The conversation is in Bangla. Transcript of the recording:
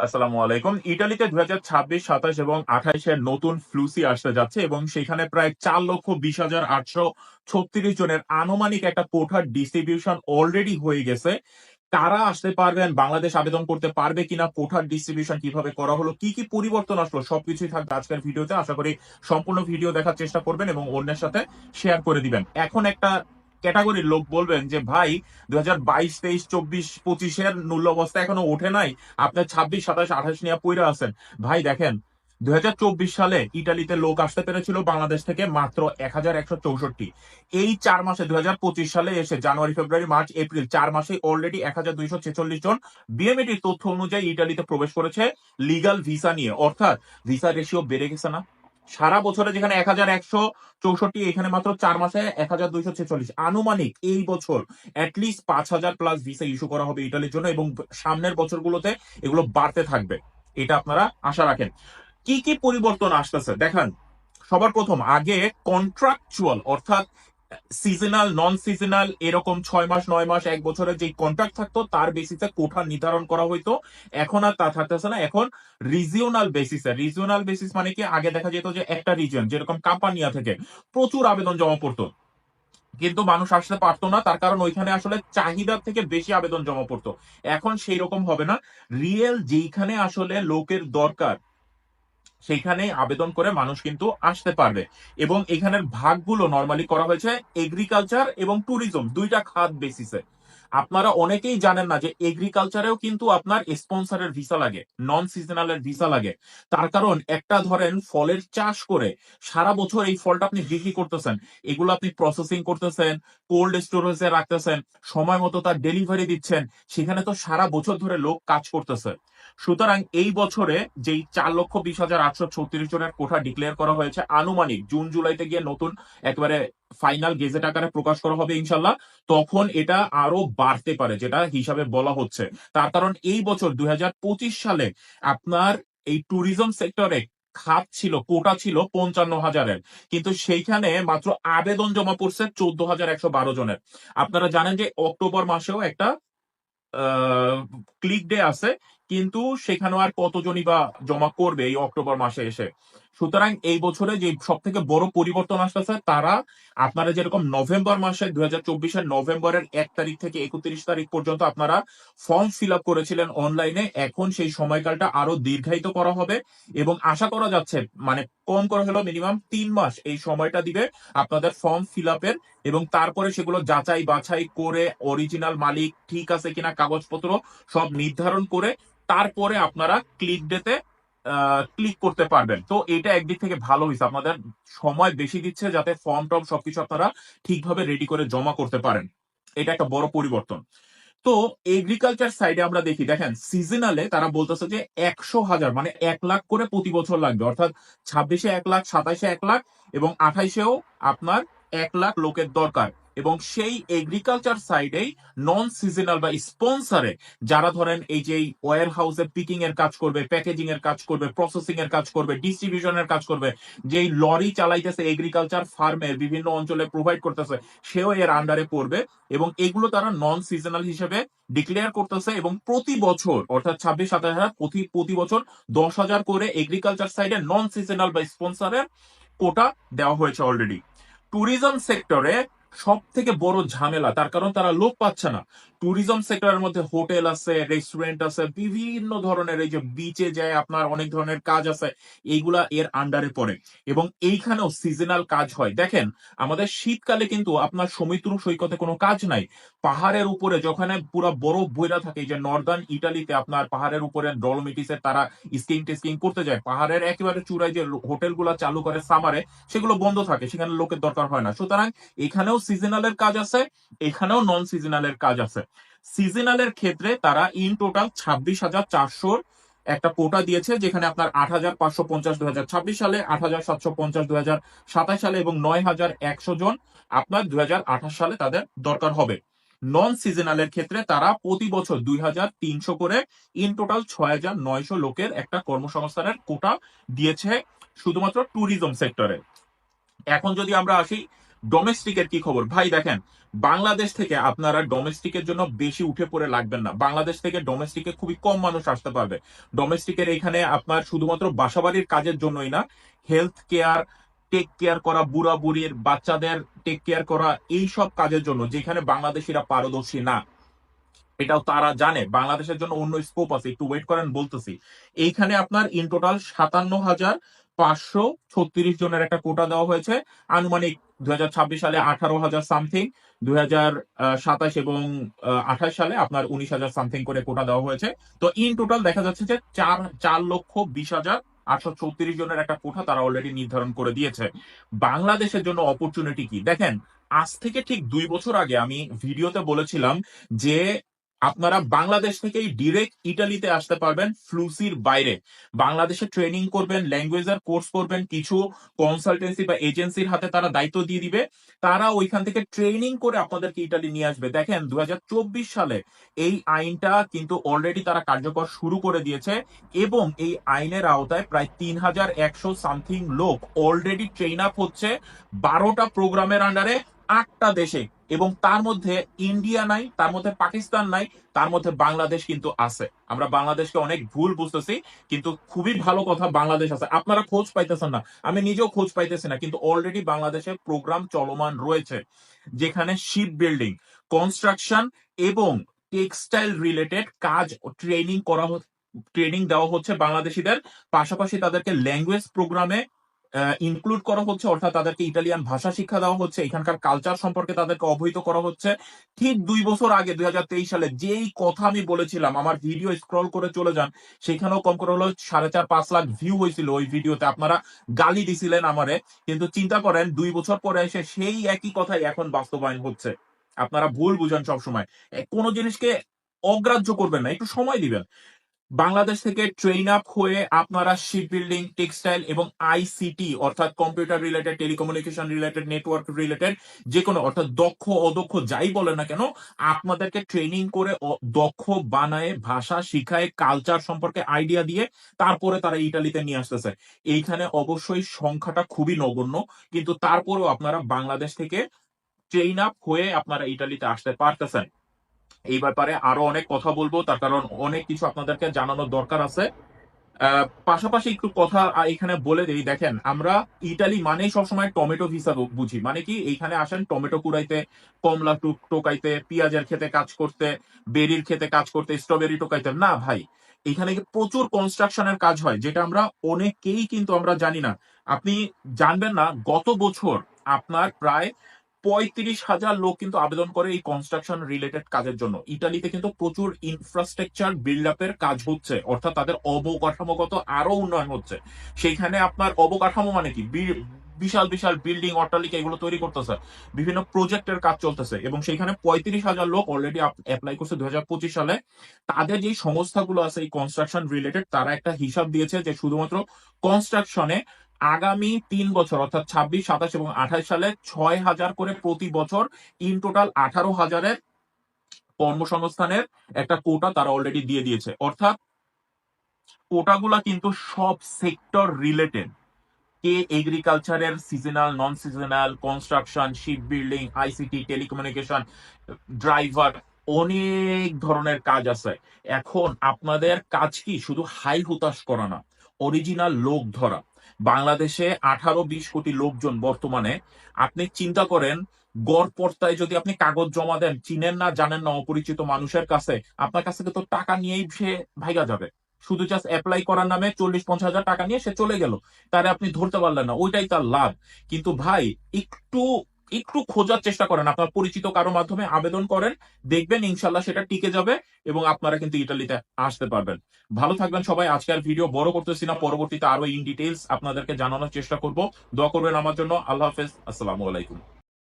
আসসালামু আলাইকুম। ইটালিতে দুই হাজার ছাব্বিশ, সাতাশ এবং আঠাইশের নতুন ফ্লুসি আসতে যাচ্ছে এবং সেখানে প্রায় চার লক্ষ বিশ হাজার আটশো ছত্রিশ জনের আনুমানিক একটা কোঠার ডিস্ট্রিবিউশন অলরেডি হয়ে গেছে। কারা আসতে পারবেন, বাংলাদেশ আবেদন করতে পারবে কিনা, কোঠার ডিস্ট্রিবিউশন কীভাবে করা হলো, কি কি পরিবর্তন আসলো, সবকিছুই থাকবে আজকের ভিডিওতে। আশা করি সম্পূর্ণ ভিডিও দেখার চেষ্টা করবেন এবং অন্যের সাথে শেয়ার করে দিবেন। এখন একটা ক্যাটাগরির লোক বলবেন যে, ভাই দুই হাজার বাইশ, তেইশ, চব্বিশ, পঁচিশের মূল্য অবস্থা এখনও ওঠে নাই। আপনার ছাব্বিশ, সাতাশ, আঠাশ নিয়ে পইরা আছেন। ভাই, দেখেন দুই সালে ইটালিতে লোক আসতে পেরেছিল বাংলাদেশ থেকে মাত্র এক হাজার একশো চৌষট্টি। এই চার মাসে দুই হাজার পঁচিশ সালে এসে জানুয়ারি, ফেব্রুয়ারি, মার্চ, এপ্রিল, চার মাসে অলরেডি এক হাজার দুইশো ছেচল্লিশ জন বিএমএটির তথ্য অনুযায়ী ইটালিতে প্রবেশ করেছে লিগাল ভিসা নিয়ে। অর্থাৎ ভিসা রেশিও বেড়ে গেছে না? সারা বছরে যেখানে এক হাজার একশো চৌষট্টি, এখানে মাত্র চার মাসে এক হাজার দুইশো ছেচল্লিশ। আনুমানিক এই বছর অ্যাটলিস্ট পাঁচ হাজার প্লাস ভিসা ইস্যু করা হবে ইটালির জন্য এবং সামনের বছরগুলোতে এগুলো বাড়তে থাকবে। এটা আপনারা আশা রাখেন। কি কি পরিবর্তন আসতেছে? দেখেন, সবার প্রথম আগে কন্ট্রাকচুয়াল অর্থাৎ সিজনাল নন সিজনাল এরকম ছয় মাস, নয় মাস, এক বছরের যে কন্ট্রাক্ট থাকতো, তার বেসিসে কোঠা নির্ধারণ করা হইতো। এখন আর তা থাকতেছে না। এখন রিজিওনাল বেসিসে রিজিওনাল বেসিস মানে কি? আগে দেখা যেত যে একটা রিজন যেরকম কাম্পানিয়া থেকে প্রচুর আবেদন জমা পড়তো। কিন্তু মানুষ আসতে পারতো না। তার কারণ ওইখানে আসলে চাহিদার থেকে বেশি আবেদন জমা পড়তো। এখন সেই রকম হবে না। রিয়েল যেইখানে আসলে লোকের দরকার সেইখানে আবেদন করে মানুষ কিন্তু আসতে পারবে। এবং এখানের ভাগগুলো নর্মালি করা হয়েছে এগ্রিকালচার এবং ট্যুরিজম দুইটা খাত বেসিসে আপনারা অনেকেই জানেন না যে এগ্রিকালচারেও কিন্তু আপনার স্পন্সরের ভিসা লাগে নন সিজনালের ভিসা লাগে। তার কারণ একটা ধরেন ফলের চাষ করে সারা বছর এই ফলটা আপনি বিক্রি করতেছেন, এগুলো আপনি প্রসেসিং করতেছেন কোল্ড স্টোরেজে রাখতেছেন, সময় মতো তার ডেলিভারি দিচ্ছেন, সেখানে তো সারা বছর ধরে লোক কাজ করতেছে। সুতরাং এই বছরে যেই চার লক্ষ বিশ হাজার আটশো ছত্রিশ জনের কোঠা ডিক্লেয়ার করা হয়েছে, আনুমানিক জুন জুলাইতে গিয়ে নতুন একেবারে ফাইনাল গেজেট আকারে প্রকাশ করা হবে ইনশাল্লাহ, তখন এটা আরও বাড়তে পারে, যেটা হিসাবে বলা হচ্ছে। তার কারণ এই বছর দুই হাজার পঁচিশ সালে আপনার এই ট্যুরিজম সেক্টরে খাত ছিল, কোটা ছিল পঞ্চান্ন হাজারের। কিন্তু সেইখানে মাত্র আবেদন জমা পড়ছে চোদ্দ হাজার একশো বারো জনের। আপনারা জানেন যে অক্টোবর মাসেও একটা ক্লিক ডে আছে। কিন্তু সেখানেও আর কতজনই বা জমা করবে এই অক্টোবর মাসে এসে? সুতরাং এই বছরে যে সব থেকে বড় পরিবর্তন আসতেছে, তারা আপনারা যেরকম নভেম্বর মাসে দুই হাজার চব্বিশের নভেম্বরের এক তারিখ থেকে একত্রিশ তারিখ পর্যন্ত আপনারা ফর্ম ফিল আপ করেছিলেন অনলাইনে, এখন সেই সময়কালটা আরও দীর্ঘায়িত করা হবে এবং আশা করা যাচ্ছে মানে কম করা হলো মিনিমাম তিন মাস এই সময়টা দিবে আপনাদের ফর্ম ফিল আপের এবং তারপরে সেগুলো যাচাই বাছাই করে অরিজিনাল মালিক ঠিক আছে কিনা কাগজপত্র সব নির্ধারণ করে তারপরে আপনারা ক্লিক ডেতে ক্লিক করতে পারবেন। তো এটা একদিক থেকে ভালো হয়েছে আপনাদের সময় বেশি দিচ্ছে যাতে ফর্ম টর্ম সবকিছু আপনারা ঠিকভাবে রেডি করে জমা করতে পারেন। এটা একটা বড় পরিবর্তন। তো এগ্রিকালচার সাইডে আমরা দেখি, দেখেন সিজনালে তারা বলতেছে যে একশো হাজার মানে এক লাখ করে প্রতি বছর লাগবে। অর্থাৎ ছাব্বিশে এক লাখ, সাতাইশে এক লাখ এবং আঠাইশেও আপনার এক লাখ লোকের দরকার। এবং সেই এগ্রিকালচার সাইডেই নন সিজনাল বা স্পন্সারে যারা ধরেন এই যে ওয়ার হাউসে পিকিং এর কাজ করবে প্যাকেজিং এর কাজ করবে প্রসেসিং এর কাজ করবে ডিস্ট্রিবিউশনের কাজ করবে, যেই লরি চালাইতেছে এগ্রিকালচার ফার্মের বিভিন্ন অঞ্চলে প্রোভাইড করতেছে, সেও এর আন্ডারে পড়বে এবং এগুলো তারা নন সিজনাল হিসেবে ডিক্লেয়ার করতেছে এবং প্রতি বছর, অর্থাৎ ছাব্বিশ, সাতাশ হাজার প্রতি বছর দশ হাজার করে এগ্রিকালচার সাইডে নন সিজনাল বা স্পন্সারের কোটা দেওয়া হয়েছে অলরেডি ট্যুরিজম সেক্টরে সব থেকে বড় ঝামেলা, তার কারণ তারা লোক পাচ্ছে না। ট্যুরিজম সেক্টরের মধ্যে হোটেল আছে রেস্টুরেন্ট আছে, বিভিন্ন ধরনের এই যে বিচে যায়, আপনার অনেক ধরনের কাজ আছে এইগুলা এর আন্ডারে পড়ে। এবং এইখানেও সিজনাল কাজ হয়। দেখেন, আমাদের শীতকালে কিন্তু আপনার সমুদ্র সৈকতে কোনো কাজ নাই। পাহাড়ের উপরে যখন পুরো বরফ বইরা থাকে যে নর্দার্ন ইটালিতে আপনার পাহাড়ের উপরে ডলমিটিসে তারা স্কিং টেস্কিং করতে যায়। পাহাড়ের একেবারে চূড়ায় যে হোটেলগুলো চালু করে সামারে সেগুলো বন্ধ থাকে, সেখানে লোকের দরকার হয় না। সুতরাং এখানেও সিজনালের কাজ আছে, এখানেও নন সিজনালের কাজ আছে। সিজনালের ক্ষেত্রে তারা ইন টোটাল ছাব্বিশ হাজার চারশোর একটা কোটা দিয়েছে, যেখানে আপনার আট হাজার পাঁচশো পঞ্চাশ, দুই হাজার ছাব্বিশ সালে, আট হাজার সাতশো পঞ্চাশ, দুই হাজার সাতাশ সালে এবং নয় হাজার একশো জন আপনার দুই হাজার আঠাশ সালে তাদের দরকার হবে। নন সিজনালের ক্ষেত্রে তারা প্রতি বছর দুই হাজার তিনশো করে ইন টোটাল ছয় হাজার নয়শো লোকের একটা কর্মসংস্থানের কোটা দিয়েছে, শুধুমাত্র ট্যুরিজম সেক্টরে এখন যদি আমরা আসি ডোমেস্টিকের কি খবর? ভাই, দেখেন, বাংলাদেশ থেকে আপনারা ডোমেস্টিকের জন্য বেশি উঠে পড়ে লাগবেন না। বাংলাদেশ থেকে ডোমেস্টিকে খুবই কম মানুষ আসতে পারবে। ডোমেস্টিকের এখানে আপনার শুধুমাত্র বাসাবাড়ির কাজের জন্যই না হেলথ কেয়ার টেক কেয়ার করা, বুড়া বুড়ির, বাচ্চাদের টেক কেয়ার করা, এই সব কাজের জন্য, যেখানে বাংলাদেশিরা পারদর্শী না। এটাও তারা জানে। বাংলাদেশের জন্য অন্য স্কোপ আছে। একটু ওয়েট করেন, বলতেছি। এইখানে আপনার ইন টোটাল সাতান্ন হাজার পাঁচশো ছত্রিশ জনের একটা কোটা দেওয়া হয়েছে। আনুমানিক দুই সালে আঠারো হাজার সামথিং হাজার সাতাশ এবং আঠাশ সালে আপনার উনিশ হাজার সামথিং করে কোটা দেওয়া হয়েছে। তো ইন টোটাল দেখা যাচ্ছে যে চার চার লক্ষ বিশ হাজার আটশো চৌত্রিশ জনের একটা কোঠা তারা অলরেডি নির্ধারণ করে দিয়েছে। বাংলাদেশের জন্য অপরচুনিটি কি? দেখেন, আজ থেকে ঠিক দুই বছর আগে আমি ভিডিওতে বলেছিলাম যে আপনারা বাংলাদেশ থেকেই ডিরেক্ট ইটালিতে আসতে পারবেন ফ্লুসির বাইরে। বাংলাদেশে ট্রেনিং করবেন ল্যাঙ্গুয়েজের কোর্স করবেন, কিছু কনসালটেন্সি বা এজেন্সির হাতে তারা দায়িত্ব দিয়ে দিবে। তারা ওইখান থেকে ট্রেনিং করে আপনাদেরকে ইটালি নিয়ে আসবে। দেখেন দু হাজার চব্বিশ সালে এই আইনটা কিন্তু অলরেডি তারা কার্যকর শুরু করে দিয়েছে এবং এই আইনের আওতায় প্রায় তিন হাজার একশো সামথিং লোক অলরেডি ট্রেন আপ হচ্ছে বারোটা প্রোগ্রামের আন্ডারে আটটা দেশে এবং তার মধ্যে ইন্ডিয়া নাই, তার মধ্যে পাকিস্তান নাই, তার মধ্যে বাংলাদেশ কিন্তু আছে। আমরা বাংলাদেশকে অনেক ভুল বুঝতেছি, কিন্তু খুবই ভালো কথা বাংলাদেশ আছে। আপনারা খোঁজ পাইতেছেন না। আমি নিজেও খোঁজ পাইতেছি না, কিন্তু অলরেডি বাংলাদেশে প্রোগ্রাম চলমান রয়েছে, যেখানে শিপ বিল্ডিং কনস্ট্রাকশন এবং টেক্সটাইল রিলেটেড কাজ ট্রেনিং করা ট্রেনিং দেওয়া হচ্ছে বাংলাদেশিদের। পাশাপাশি তাদেরকে ল্যাঙ্গুয়েজ প্রোগ্রামে ইনক্লুড করা হচ্ছে, অর্থাৎ তাদেরকে ইটালিয়ান ভাষা শিক্ষা দেওয়া হচ্ছে, এখানকার কালচার সম্পর্কে তাদেরকে অবহিত করা হচ্ছে। ঠিক দুই বছর আগে, দুই হাজার তেইশ সালে, যেই কথা আমি বলেছিলাম, আমার ভিডিও স্ক্রল করে চলে যান, সেখানেও কম করে হলো সাড়ে চার, পাঁচ লাখ ভিউ হয়েছিল ওই ভিডিওতে আপনারা গালি দিছিলেন আমারে, কিন্তু চিন্তা করেন, দুই বছর পরে এসে সেই একই কথাই এখন বাস্তবায়ন হচ্ছে। আপনারা ভুল বুঝেন সবসময়। কোনো জিনিসকে অগ্রাহ্য করবেন না, একটু সময় দিবেন। বাংলাদেশ থেকে ট্রেন আপ হয়ে আপনারা শিপ বিল্ডিং টেক্সটাইল এবং আইসিটি অর্থাৎ computer related telecommunication related network related যে কোনো, অর্থাৎ দক্ষ, অদক্ষ, যাই বলেন না কেন, আপনাদেরকে ট্রেনিং করে দক্ষ বানায় ভাষা শিখায় কালচার সম্পর্কে আইডিয়া দিয়ে তারপরে তারা ইটালিতে নিয়ে আসতেছে। এইখানে অবশ্যই সংখ্যাটা খুবই নগণ্য, কিন্তু তারপরেও আপনারা বাংলাদেশ থেকে ট্রেন আপ হয়ে আপনারা ইটালিতে আসতে পারতেছেন। এই ব্যাপারে আরও অনেক কথা বলব, তার কারণ অনেক কিছু আপনাদেরকে জানানোর দরকার আছে। পাশাপাশি একটু কথা এখানে বলে দিই, দেখেন, আমরা ইটালি মানেই সবসময় টমেটো ভিসা বুঝি। মানে কি, এইখানে আসেন, টমেটো কুড়াইতে, কমলা টুক টোকাইতে, পেঁয়াজের খেতে কাজ করতে, বেরির খেতে কাজ করতে, স্ট্রবেরি টোকাইতে। না, ভাই, এখানে প্রচুর কনস্ট্রাকশনের কাজ হয়, যেটা আমরা অনেকেই কিন্তু আমরা জানি না। আপনি জানবেন না, গত বছর আপনার প্রায় পঁয়ত্রিশ হাজার লোক কিন্তু আবেদন করে এই কনস্ট্রাকশন রিলেটেড কাজের জন্য। ইটালিতে কিন্তু প্রচুর ইনফ্রাস্ট্রাকচার বিল্ড আপের কাজ হচ্ছে, অর্থাৎ তাদের অবকাঠামোগত আরও উন্নয়ন হচ্ছে। সেইখানে আপনার অবকাঠামো মানে কি? বিশাল বিশাল বিল্ডিং অট্টালিকা এগুলো তৈরি করতেছে, বিভিন্ন প্রজেক্টের কাজ চলতেছে এবং সেখানে পঁয়ত্রিশ হাজার লোক অলরেডি অ্যাপ্লাই করছে দু হাজার পঁচিশ সালে। তাদের যে সংস্থাগুলো আছে এই কনস্ট্রাকশন রিলেটেড তারা একটা হিসাব দিয়েছে যে শুধুমাত্র কনস্ট্রাকশনে আগামী তিন বছর, অর্থাৎ ছাব্বিশ, সাতাশ এবং আঠাশ সালে ছয় হাজার করে প্রতি বছর ইন টোটাল আঠারো হাজারের কর্মসংস্থানের একটা কোটা তারা অলরেডি দিয়ে দিয়েছে। অর্থাৎ কোটাগুলা কিন্তু সব সেক্টর রিলেটেড কে এগ্রিকালচারের seasonal non seasonal construction ship building ICT telecommunication driver অনেক ধরনের কাজ আছে। এখন আপনাদের কাজ কি? শুধু হাই হুতাশ করা না অরিজিনাল লোক ধরা। বাংলাদেশে আঠারো বিশ কোটি লোকজন বর্তমানে। আপনি চিন্তা করেন, গড় পর্তায় যদি আপনি কাগজ জমা দেন, চিনেন না, জানেন না, অপরিচিত মানুষের কাছে, আপনার কাছ থেকে তো টাকা নিয়েই সে ভাইগা যাবে। শুধু জাস্ট অ্যাপ্লাই করার নামে চল্লিশ পঞ্চাশ হাজার টাকা নিয়ে সে চলে গেল। তারে আপনি ধরতে পারলেন না, ওইটাই তার লাভ। কিন্তু ভাই, একটু একটু খোঁজার চেষ্টা করেন। আপনার পরিচিত কারও মাধ্যমে আবেদন করেন, দেখবেন ইনশাল্লাহ সেটা টিকে যাবে এবং আপনারা কিন্তু ইটালিতে আসতে পারবেন। ভালো থাকবেন সবাই। আজকের ভিডিও বড় করতেছি না, পরবর্তীতে আরও ইন ডিটেলস আপনাদেরকে জানানোর চেষ্টা করব। দোয়া করবেন আমার জন্য। আল্লাহ হাফেজ। আসসালামু আলাইকুম।